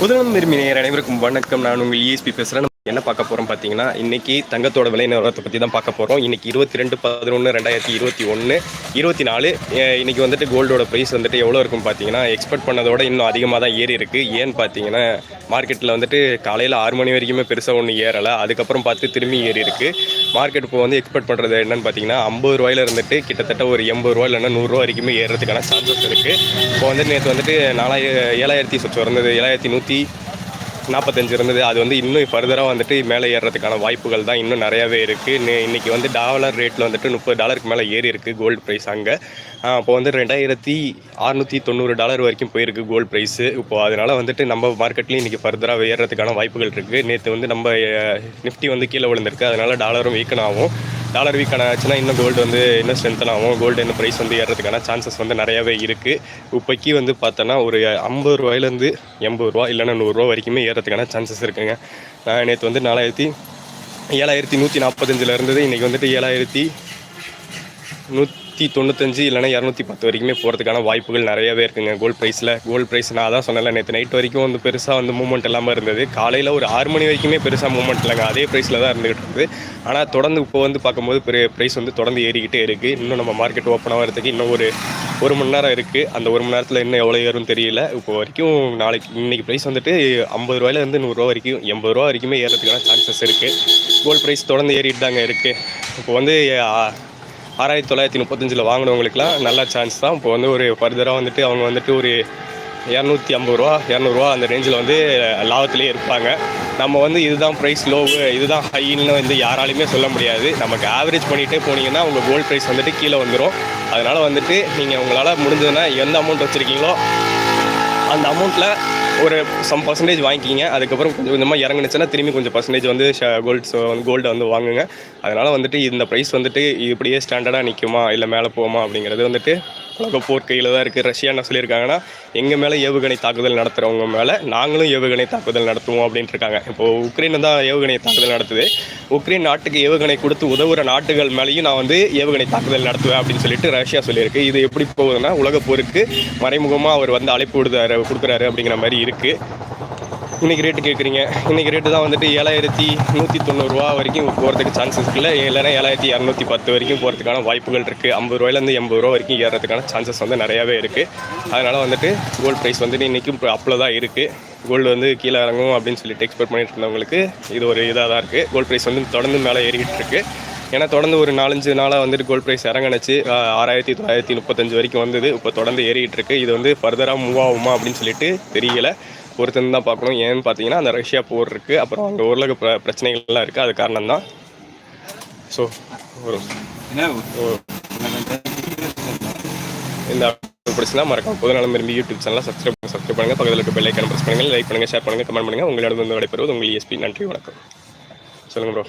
புதுநலம் விரும்பி அனைவருக்கும் வணக்கம். நான் உங்கள் இஎஸ்பி பேசுகிறேன் என்ன பார்க்க போகிறோம் பார்த்தீங்கன்னா இன்னைக்கு தங்கத்தோட விலை நிலவரத்தை பற்றி தான் பார்க்க போகிறோம் இன்னைக்கு இருபத்தி ரெண்டு பதினொன்று ரெண்டாயிரத்தி இருபத்தி ஒன்று இருபத்தி நாலு இன்றைக்கி இன்னைக்கு வந்துட்டு கோல்டோட ப்ரைஸ் வந்துட்டு எவ்வளோ இருக்கும் பார்த்தீங்கன்னா எக்ஸ்பெக்ட் பண்ணதோட இன்னும் அதிகமாக தான் ஏறி இருக்குது ஏன்னு பார்த்தீங்கன்னா மார்க்கெட்டில் வந்துட்டு காலையில் ஆறு மணி வரைக்குமே பெருசாக ஒன்றும் ஏறலை. அதுக்கப்புறம் பார்த்து திரும்பி ஏறி இருக்குது மார்க்கெட் இப்போ வந்து எக்ஸ்பெக்ட் பண்ணுறது என்னென்னு பார்த்தீங்கன்னா ஐம்பது ரூபாயில இருந்துட்டு கிட்டத்தட்ட ஒரு எண்பது ரூபா இல்லைன்னா நூறுரூவா வரைக்குமே ஏறுறதுக்கான சான்சஸ் இருக்குது இப்போ வந்துட்டு நேற்று வந்துட்டு நாலாயிரம் ஏழாயிரத்தி சொச்சம் இருந்தது ஏழாயிரத்தி நூற்றி நாற்பத்தஞ்சு இருந்தது. அது வந்து இன்னும் ஃபர்தராக வந்துட்டு மேலே ஏறுறதுக்கான வாய்ப்புகள் தான் இன்னும் நிறையாவே இருக்குது இன்றைக்கி வந்து டாலர் ரேட்டில் வந்துட்டு முப்பது டாலருக்கு மேலே ஏறி இருக்குது கோல்டு ப்ரைஸ் அங்கே. இப்போ வந்து ரெண்டாயிரத்தி அறநூற்றி தொண்ணூறு டாலர் வரைக்கும் போயிருக்கு கோல்டு ப்ரைஸு இப்போது அதனால் வந்துட்டு நம்ம மார்க்கெட்லேயும் இன்றைக்கி ஃபர்தராக ஏறுறதுக்கான வாய்ப்புகள் இருக்குது நேற்று வந்து நம்ம நிஃப்டி வந்து கீழே விழுந்திருக்கு. அதனால் டாலரும் வீக்கன் ஆகும். டாலர் வீக் ஆச்சுன்னா இன்னும் கோல்டு வந்து இன்னும் ஸ்ட்ரென்த்தன் ஆகும். கோல்டு இன்னும் ப்ரைஸ் வந்து ஏறதுக்கான சான்சஸ் வந்து நிறையாவே இருக்குது இப்போக்கி வந்து பார்த்தோன்னா ஒரு ஐம்பது ரூபாயிலேருந்து எண்பது ரூபா இல்லைன்னா நூறுரூவா வரைக்குமே ஏறதுக்கான சான்சஸ் இருக்குங்க. நான் நேற்று வந்து நாலாயிரத்தி ஏழாயிரத்தி நூற்றி நாற்பத்தஞ்சில் இருந்தது இன்றைக்கி வந்துட்டு ஏழாயிரத்தி நூற்றி தொண்ணூத்தஞ்சு இல்லைன்னா இரநூத்தி பத்து வரைக்குமே போகிறதுக்கான வாய்ப்புகள் நிறையவே இருக்குங்க. கோல்ட் ப்ரைஸில் கோல்ட் ப்ரைஸ் நான் அதான் சொன்னல நேற்று நைட் வரைக்கும் வந்து பெருசாக வந்து மூவ்மெண்ட் இல்லாமல் இருந்தது. காலையில் ஒரு ஆறு மணி வரைக்குமே பெருசாக மூவ்மெண்ட் இல்லைங்க. அதே ப்ரைஸில் தான் இருந்துகிட்டு இருக்குது ஆனால் தொடர்ந்து இப்போ வந்து பார்க்கும்போது பெரிய ப்ரைஸ் வந்து தொடர்ந்து ஏறிக்கிட்டே இருக்குது இன்னும் நம்ம மார்க்கெட் ஓப்பன் ஆகிறதுக்கு இன்னும் ஒரு ஒரு மணி நேரம் இருக்குது அந்த ஒரு மணி நேரத்தில் இன்னும் எவ்வளோ ஏறும்னு தெரியல. இப்போ வரைக்கும் நாளைக்கு இன்றைக்கி ப்ரைஸ் வந்துட்டு ஐம்பது ரூபாயிலேருந்து நூறுரூவா வரைக்கும் எண்பது ரூபா வரைக்குமே ஏறதுக்கான சான்சஸ் இருக்குது கோல்ட் ப்ரைஸ் தொடர்ந்து ஏறிட்டு தாங்க இருக்குது இப்போ வந்து ஆறாயிரத்தி தொள்ளாயிரத்தி முப்பத்தஞ்சில் வாங்கினவங்களுக்குலாம் நல்ல சான்ஸ் தான். இப்போ வந்து ஒரு ஃபர்தராக வந்துட்டு அவங்க வந்துட்டு ஒரு இரநூத்தி ஐம்பது ரூபா இரநூறுவா அந்த ரேஞ்சில் வந்து லாபத்திலே இருப்பாங்க. நம்ம வந்து இதுதான் ப்ரைஸ் லோவு இதுதான் ஹைன்னு வந்து யாராலையுமே சொல்ல முடியாது. நமக்கு ஆவரேஜ் பண்ணிகிட்டே போனீங்கன்னா உங்கள் கோல்டு ப்ரைஸ் வந்துட்டு கீழே வந்துடும் அதனால் வந்துட்டு நீங்கள் உங்களால் முடிஞ்சதுன்னா எந்த அமௌண்ட் வச்சுருக்கீங்களோ அந்த அமௌண்ட்டில் ஒரு சம் பர்சன்டேஜ் வாங்கிக்கிங்க. அதுக்கப்புறம் கொஞ்சம் கொஞ்சமாக இறங்குனுச்சுன்னா திரும்பி கொஞ்சம் பர்சன்டேஜ் வந்து கோல்ட்ஸ் வந்து கோல்டை வந்து வாங்குங்க. அதனால் வந்துட்டு இந்த ப்ரைஸ் வந்துட்டு இப்படியே ஸ்டாண்டர்டாக நிற்குமா இல்லை மேலே போகுமா அப்படிங்கிறது வந்துட்டு உலக போர் கையில் தான் இருக்குது ரஷ்யா என்ன சொல்லியிருக்காங்கன்னா எங்கள் மேலே ஏவுகணை தாக்குதல் நடத்துகிறவங்க மேலே நாங்களும் ஏவுகணை தாக்குதல் நடத்துவோம் அப்படின்ட்டு இருக்காங்க. இப்போது உக்ரைன் தான் ஏவுகணை தாக்குதல் நடத்துது. உக்ரைன் நாட்டுக்கு ஏவுகணை கொடுத்து உதவுற நாட்டுகள் மேலேயும் நான் வந்து ஏவுகணை தாக்குதல் நடத்துவேன் அப்படின்னு சொல்லிட்டு ரஷ்யா சொல்லியிருக்கு. இது எப்படி போகுதுன்னா உலக போருக்கு மறைமுகமாக அவர் வந்து அழைப்பு விடுதாரு கொடுக்குறாரு அப்படிங்கிற மாதிரி இருக்குது இன்னைக்கு ரேட்டு கேட்குறீங்க இன்னைக்கு ரேட்டு தான் வந்துட்டு ஏழாயிரத்தி நூற்றி தொண்ணூறுரூவா வரைக்கும் போகிறதுக்கு சான்சஸ் இல்லை? இல்லைன்னா ஏழாயிரத்தி இரநூத்தி பத்து வரைக்கும் போகிறதுக்கான வாய்ப்புகள் இருக்குது ஐம்பது ரூபாயிலேருந்து எண்பது ரூபா வரைக்கும் ஏறதுக்கான சான்சஸ் வந்து நிறையாவே இருக்குது அதனால் வந்துட்டு கோல்டு ப்ரைஸ் வந்துட்டு இன்றைக்கும் அப்பில் தான் இருக்குது கோல்டு வந்து கீழே இறங்கும் அப்படின்னு சொல்லிட்டு எக்ஸ்பெக்ட் பண்ணிட்டு இருந்தவங்களுக்கு இது ஒரு இதாக தான் இருக்குது கோல்டு ப்ரைஸ் வந்து தொடர்ந்து மேலே ஏறிக்கிட்டு இருக்கு. ஏன்னா தொடர்ந்து ஒரு நாலஞ்சு நாளாக வந்துட்டு கோல்ட் ப்ரைஸ் இறங்கினுச்சு. ஆறாயிரத்தி தொள்ளாயிரத்தி முப்பத்தஞ்சு வரைக்கும் வந்தது. இப்போ தொடர்ந்து ஏறிக்கிட்டு இருக்கு. இது வந்து ஃபர்தராக மூவ் ஆகுமா அப்படின்னு சொல்லிட்டு தெரியல. பொறுத்துன்னு தான் பார்க்கணும். ஏன்னு பார்த்தீங்கன்னா அந்த ரஷ்யா போர் இருக்குது அப்புறம் அந்த ஊரில் பிர பிரச்சனைகள்லாம் இருக்குது அது காரணம் தான் ஸோ ஒரு இந்த பிடிச்சினா மறக்காம பொதுநலம் விரும்பி யூடியூப் சேனலாக சப்ஸ்கிரைப் சப்ஸ்கிரைப் பண்ணுங்கள் பக்கத்தில் இருக்க பெல் ஐக்கான ப்ரெஸ் பண்ணுங்கள் லைக் பண்ணுங்கள் ஷேர் பண்ணுங்கள் கமெண்ட் பண்ணுங்கள் உங்களிடம் வந்து விடைபெறுவது உங்கள் எஸ்பி நன்றி வணக்கம். சொல்லுங்கள் ப்ரோ